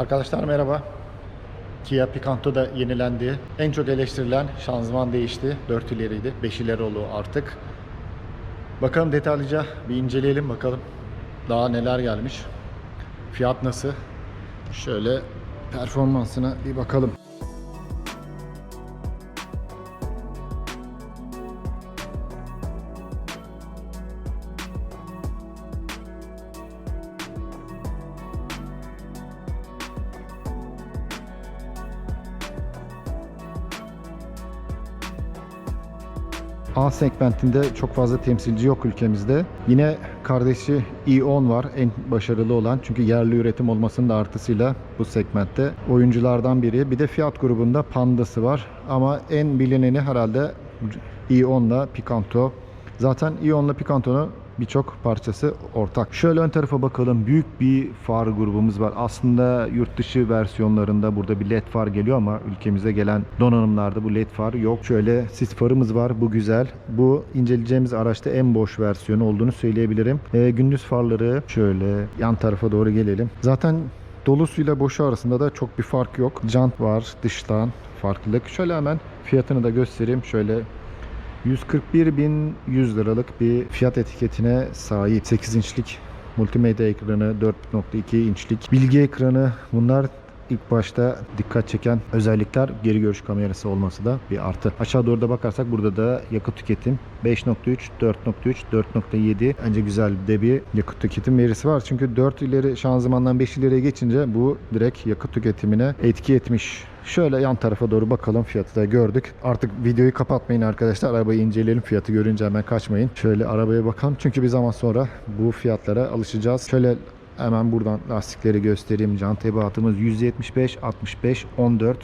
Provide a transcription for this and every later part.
Arkadaşlar merhaba. Kia Picanto da yenilendi. En çok eleştirilen şanzıman değişti. 4 ileriydi. 5 ileri oldu artık. Bakalım detaylıca bir inceleyelim bakalım. Daha neler gelmiş. Fiyat nasıl? Şöyle performansına bir bakalım. A segmentinde çok fazla temsilci yok ülkemizde. Yine kardeşi i10 var en başarılı olan. Çünkü yerli üretim olmasının da artısıyla bu segmentte oyunculardan biri. Bir de Fiat grubunda Panda'sı var. Ama en bilineni herhalde i10'la Picanto. Zaten i10'la Picanto'nun birçok parçası ortak. Şöyle ön tarafa bakalım. Büyük bir far grubumuz var. Aslında yurt dışı versiyonlarında burada bir led far geliyor ama ülkemize gelen donanımlarda bu led far yok. Şöyle sis farımız var. Bu güzel. Bu inceleyeceğimiz araçta en boş versiyonu olduğunu söyleyebilirim. Ee, gündüz farları şöyle yan tarafa doğru gelelim. Zaten dolusuyla boşu arasında da çok bir fark yok. Jant var dıştan farklılık. Şöyle hemen fiyatını da göstereyim. Şöyle 141.100 liralık bir fiyat etiketine sahip 8 inçlik multimedya ekranı 4.2 inçlik bilgi ekranı bunlar ilk başta dikkat çeken özellikler geri görüş kamerası olması da bir artı. Aşağı doğru da bakarsak burada da yakıt tüketim 5.3, 4.3, 4.7 bence güzel de bir yakıt tüketim verisi var. Çünkü 4 ileri şanzımandan 5 ileriye geçince bu direkt yakıt tüketimine etki etmiş. Şöyle yan tarafa doğru bakalım fiyatı da gördük. Artık videoyu kapatmayın arkadaşlar. Arabayı inceleyelim. Fiyatı görünce hemen kaçmayın. Şöyle arabaya bakalım. Çünkü bir zaman sonra bu fiyatlara alışacağız. Şöyle hemen buradan lastikleri göstereyim. Jant ebatımız 175, 65, 14.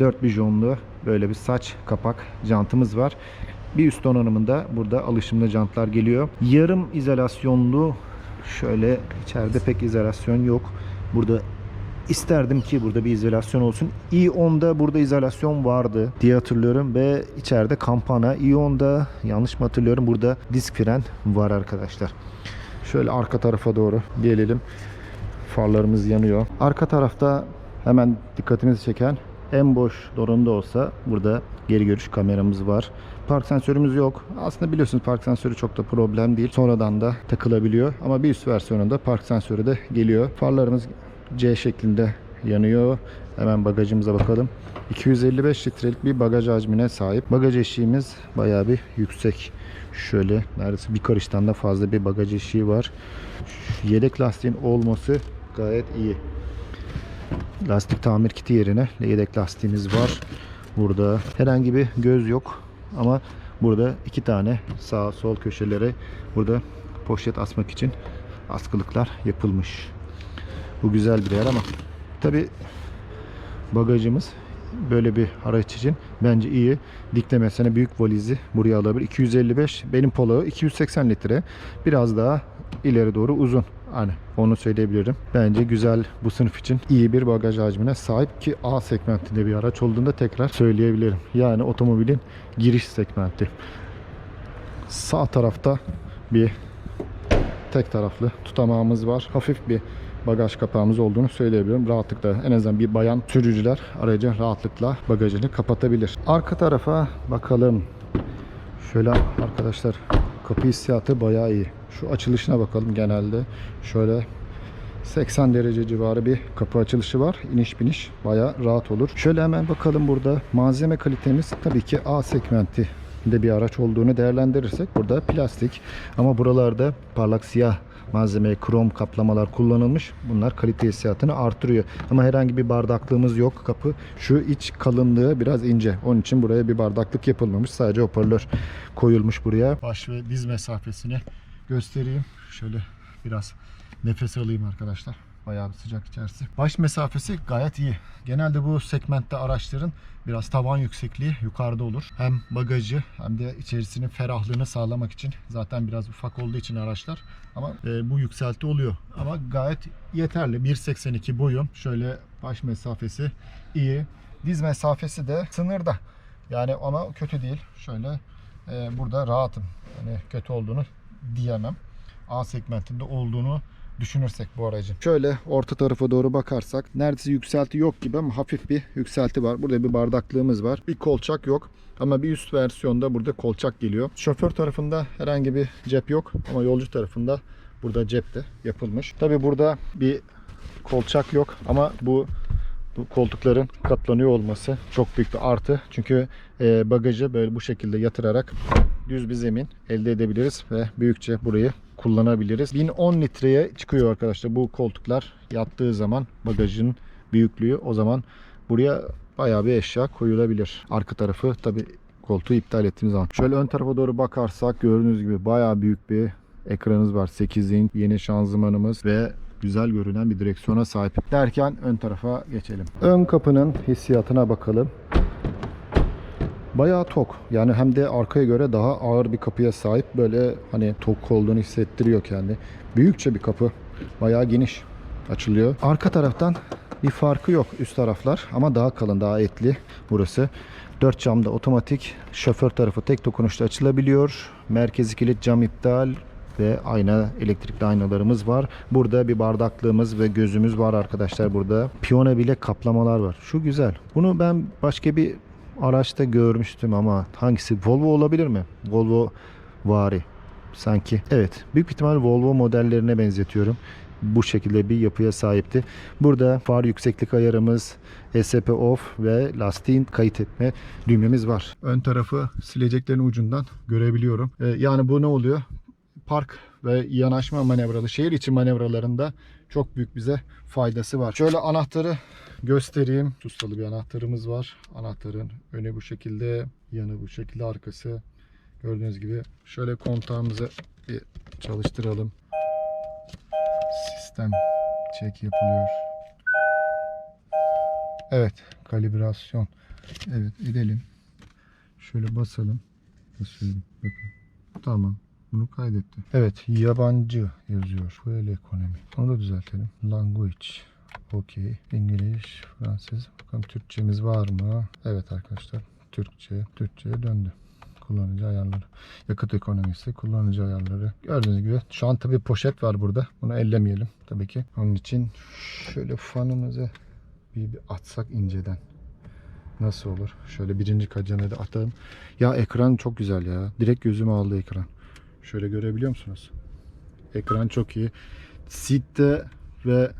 4 bijonlu böyle bir saç kapak jantımız var. Bir üst donanımında burada alışımlı jantlar geliyor. Yarım izolasyonlu şöyle içeride pek izolasyon yok. Burada isterdim ki burada bir izolasyon olsun. i10'da burada izolasyon vardı diye hatırlıyorum ve içeride kampana. i10'da yanlış mı hatırlıyorum burada disk fren var arkadaşlar. Şöyle arka tarafa doğru gelelim. Farlarımız yanıyor. Arka tarafta hemen dikkatimizi çeken en boş donanımda olsa burada geri görüş kameramız var. Park sensörümüz yok. Aslında biliyorsunuz park sensörü çok da problem değil. Sonradan da takılabiliyor. Ama bir üst versiyonunda park sensörü de geliyor. Farlarımız C şeklinde yanıyor. Hemen bagajımıza bakalım. 255 litrelik bir bagaj hacmine sahip. Bagaj eşiğimiz bayağı bir yüksek. Şöyle neredeyse bir karıştan da fazla bir bagaj eşiği var. Yedek lastiğin olması gayet iyi. Lastik tamir kiti yerine yedek lastiğimiz var. Burada herhangi bir göz yok ama burada iki tane sağ sol köşelere burada poşet asmak için askılıklar yapılmış. Bu güzel bir yer ama tabi bagajımız böyle bir araç için bence iyi. Diklemesine büyük valizi buraya alabilir. 255 benim polo 280 litre. Biraz daha ileri doğru uzun. Hani onu söyleyebilirim. Bence güzel bu sınıf için iyi bir bagaj hacmine sahip ki A segmentinde bir araç olduğunda tekrar söyleyebilirim. Yani otomobilin giriş segmenti. Sağ tarafta bir tek taraflı tutamağımız var. Hafif bir bagaj kapağımız olduğunu söyleyebilirim. Rahatlıkla en azından bir bayan sürücüler aracın rahatlıkla bagajını kapatabilir. Arka tarafa bakalım. Şöyle arkadaşlar kapı hissiyatı bayağı iyi. Şu açılışına bakalım genelde. Şöyle 80 derece civarı bir kapı açılışı var. İniş biniş bayağı rahat olur. Şöyle hemen bakalım burada malzeme kalitemiz tabii ki A segmenti de bir araç olduğunu değerlendirirsek burada plastik ama buralarda parlak siyah malzemeye krom kaplamalar kullanılmış. Bunlar kalite hissiyatını artırıyor. Ama herhangi bir bardaklığımız yok. Kapı şu iç kalınlığı biraz ince. Onun için buraya bir bardaklık yapılmamış. Sadece hoparlör koyulmuş buraya. Baş ve diz mesafesini göstereyim. Şöyle biraz nefes alayım arkadaşlar. Bayağı sıcak içerisi. Baş mesafesi gayet iyi. Genelde bu segmentte araçların biraz tavan yüksekliği yukarıda olur. Hem bagajı hem de içerisinin ferahlığını sağlamak için zaten biraz ufak olduğu için araçlar ama e, bu yükselti oluyor. Ama gayet yeterli. 1.82 boyum. Şöyle baş mesafesi iyi. Diz mesafesi de sınırda. Yani ama kötü değil. Şöyle e, burada rahatım. Yani kötü olduğunu diyemem. A segmentinde olduğunu düşünürsek bu aracın. Şöyle orta tarafa doğru bakarsak neredeyse yükselti yok gibi ama hafif bir yükselti var. Burada bir bardaklığımız var. Bir kolçak yok. Ama bir üst versiyonda burada kolçak geliyor. Şoför tarafında herhangi bir cep yok ama yolcu tarafında burada cep de yapılmış. Tabi burada bir kolçak yok ama bu bu koltukların katlanıyor olması çok büyük bir artı. Çünkü e, bagajı böyle bu şekilde yatırarak düz bir zemin elde edebiliriz ve büyükçe burayı kullanabiliriz. 1010 litreye çıkıyor arkadaşlar bu koltuklar yattığı zaman bagajın büyüklüğü o zaman buraya bayağı bir eşya koyulabilir. Arka tarafı tabi koltuğu iptal ettiğimiz zaman. Şöyle ön tarafa doğru bakarsak gördüğünüz gibi bayağı büyük bir ekranımız var. 8 inç yeni şanzımanımız ve güzel görünen bir direksiyona sahip. Derken ön tarafa geçelim. Ön kapının hissiyatına bakalım. Bayağı tok. Yani hem de arkaya göre daha ağır bir kapıya sahip. Böyle hani tok olduğunu hissettiriyor kendi. Büyükçe bir kapı. Bayağı geniş açılıyor. Arka taraftan bir farkı yok üst taraflar ama daha kalın, daha etli burası. 4 camda otomatik. Şoför tarafı tek dokunuşta açılabiliyor. Merkezi kilit cam iptal ve ayna elektrikli aynalarımız var. Burada bir bardaklığımız ve gözümüz var arkadaşlar burada. Piyano bile kaplamalar var. Şu güzel. Bunu ben başka bir araçta görmüştüm ama hangisi? Volvo olabilir mi? Volvo vari sanki. Evet. Büyük ihtimal Volvo modellerine benzetiyorum. Bu şekilde bir yapıya sahipti. Burada far yükseklik ayarımız, ESP off ve lastiğin kayıt etme düğmemiz var. Ön tarafı sileceklerin ucundan görebiliyorum. Ee, yani bu ne oluyor? Park ve yanaşma manevralı şehir içi manevralarında çok büyük bize faydası var. Şöyle anahtarı göstereyim. Tustalı bir anahtarımız var. Anahtarın önü bu şekilde, yanı bu şekilde, arkası gördüğünüz gibi. Şöyle kontağımızı bir çalıştıralım. Sistem çek yapılıyor. Evet, kalibrasyon. Evet, edelim. Şöyle basalım. Basıyorum. Tamam. Bunu kaydetti. Evet, yabancı yazıyor. Fuel ekonomi. Onu da düzeltelim. Language. Okey. İngiliz, Fransız. Bakalım Türkçemiz var mı? Evet arkadaşlar. Türkçe. Türkçe'ye döndü. Kullanıcı ayarları. Yakıt ekonomisi, kullanıcı ayarları. Gördüğünüz gibi şu an tabii poşet var burada. Bunu ellemeyelim tabii ki. Onun için şöyle fanımızı bir, bir atsak inceden. Nasıl olur? Şöyle birinci kacana da atalım. Ya ekran çok güzel ya. Direkt gözüme aldı ekran. Şöyle görebiliyor musunuz? Ekran çok iyi. Seat'te ve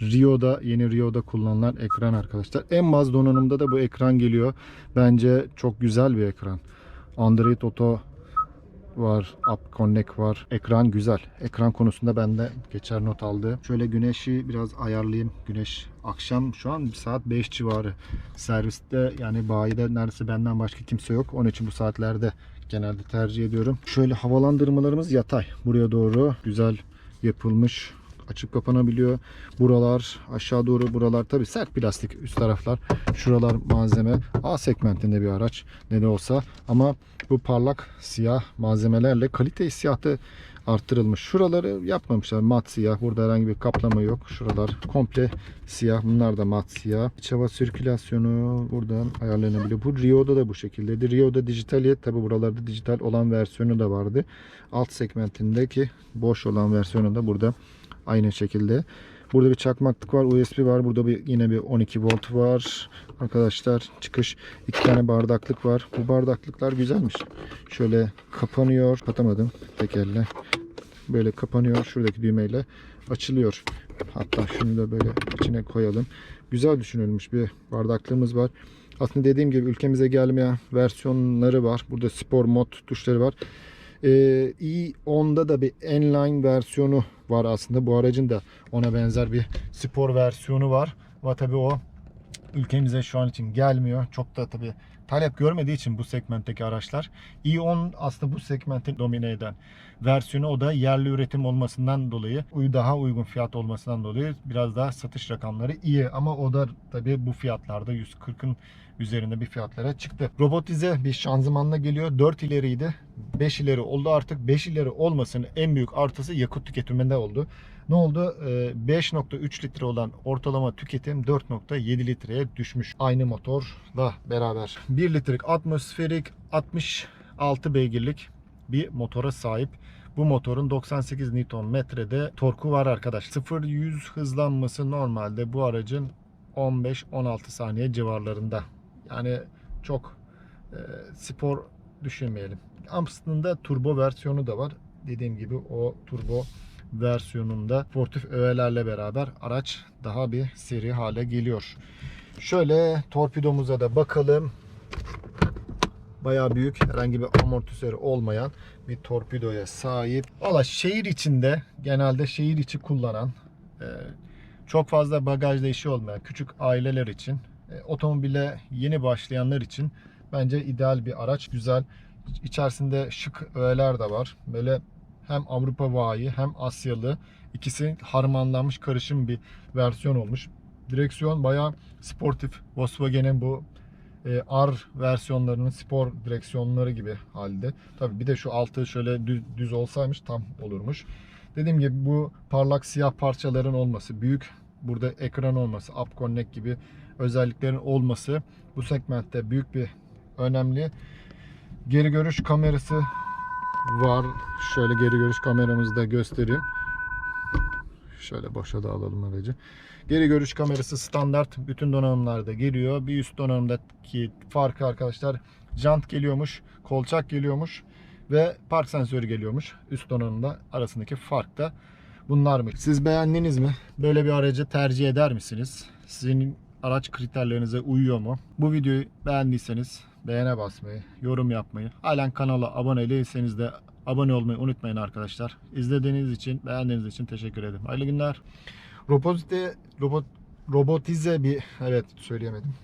Rio'da, yeni Rio'da kullanılan ekran arkadaşlar. En baz donanımda da bu ekran geliyor. Bence çok güzel bir ekran. Android Auto var, App Connect var. Ekran güzel. Ekran konusunda bende geçer not aldı. Şöyle güneşi biraz ayarlayayım. Güneş akşam şu an saat 5 civarı. Serviste yani bayide neredeyse benden başka kimse yok. Onun için bu saatlerde genelde tercih ediyorum. Şöyle havalandırmalarımız yatay. Buraya doğru güzel yapılmış açıp kapanabiliyor. Buralar aşağı doğru buralar tabi sert plastik üst taraflar. Şuralar malzeme A segmentinde bir araç ne de olsa ama bu parlak siyah malzemelerle kalite hissiyatı arttırılmış. Şuraları yapmamışlar mat siyah. Burada herhangi bir kaplama yok. Şuralar komple siyah. Bunlar da mat siyah. İç hava sirkülasyonu buradan ayarlanabiliyor. Bu Rio'da da bu şekildeydi. Rio'da dijitali tabi buralarda dijital olan versiyonu da vardı. Alt segmentindeki boş olan versiyonu da burada aynı şekilde. Burada bir çakmaklık var, USB var. Burada bir yine bir 12 volt var. Arkadaşlar çıkış iki tane bardaklık var. Bu bardaklıklar güzelmiş. Şöyle kapanıyor. Kapatamadım tek elle. Böyle kapanıyor. Şuradaki düğmeyle açılıyor. Hatta şunu da böyle içine koyalım. Güzel düşünülmüş bir bardaklığımız var. Aslında dediğim gibi ülkemize gelmeyen versiyonları var. Burada spor mod tuşları var. Ee, i10'da da bir N-Line versiyonu var aslında. Bu aracın da ona benzer bir spor versiyonu var. Ama tabii o ülkemize şu an için gelmiyor. Çok da tabii talep görmediği için bu segmentteki araçlar. i10 aslında bu segmentin domine eden versiyonu o da yerli üretim olmasından dolayı daha uygun fiyat olmasından dolayı biraz daha satış rakamları iyi ama o da tabii bu fiyatlarda 140'ın üzerinde bir fiyatlara çıktı. Robotize bir şanzımanla geliyor. 4 ileriydi. 5 ileri oldu artık. 5 ileri olmasının en büyük artısı yakıt tüketiminde oldu. Ne oldu? Ee, 5.3 litre olan ortalama tüketim 4.7 litreye düşmüş. Aynı motorla beraber. 1 litrelik atmosferik 66 beygirlik bir motora sahip. bu motorun 98 Nm'de torku var arkadaş. 0-100 hızlanması normalde bu aracın 15-16 saniye civarlarında. Yani çok e, spor düşünmeyelim. Aslında turbo versiyonu da var. Dediğim gibi o turbo versiyonunda sportif öğelerle beraber araç daha bir seri hale geliyor. Şöyle torpidomuza da bakalım. Bayağı büyük herhangi bir amortisörü olmayan bir torpidoya sahip. Valla şehir içinde genelde şehir içi kullanan e, çok fazla bagajda işi olmayan küçük aileler için e, otomobile yeni başlayanlar için bence ideal bir araç. Güzel. İçerisinde şık öğeler de var. Böyle hem Avrupa vayi hem Asyalı ikisi harmanlanmış karışım bir versiyon olmuş. Direksiyon bayağı sportif. Volkswagen'in bu e, R versiyonlarının spor direksiyonları gibi halde. Tabi bir de şu altı şöyle düz, düz olsaymış tam olurmuş. Dediğim gibi bu parlak siyah parçaların olması, büyük burada ekran olması, Up Connect gibi özelliklerin olması bu segmentte büyük bir önemli. Geri görüş kamerası var. Şöyle geri görüş kameramızı da göstereyim. Şöyle boşa da alalım aracı. Geri görüş kamerası standart bütün donanımlarda geliyor. Bir üst donanımdaki farkı arkadaşlar jant geliyormuş, kolçak geliyormuş ve park sensörü geliyormuş. Üst donanımda arasındaki fark da bunlar mı? Siz beğendiniz mi? Böyle bir aracı tercih eder misiniz? Sizin araç kriterlerinize uyuyor mu? Bu videoyu beğendiyseniz beğene basmayı, yorum yapmayı, halen kanala abone değilseniz de abone olmayı unutmayın arkadaşlar. İzlediğiniz için, beğendiğiniz için teşekkür ederim. Hayırlı günler. Robotite, robot, robotize bir, evet söyleyemedim.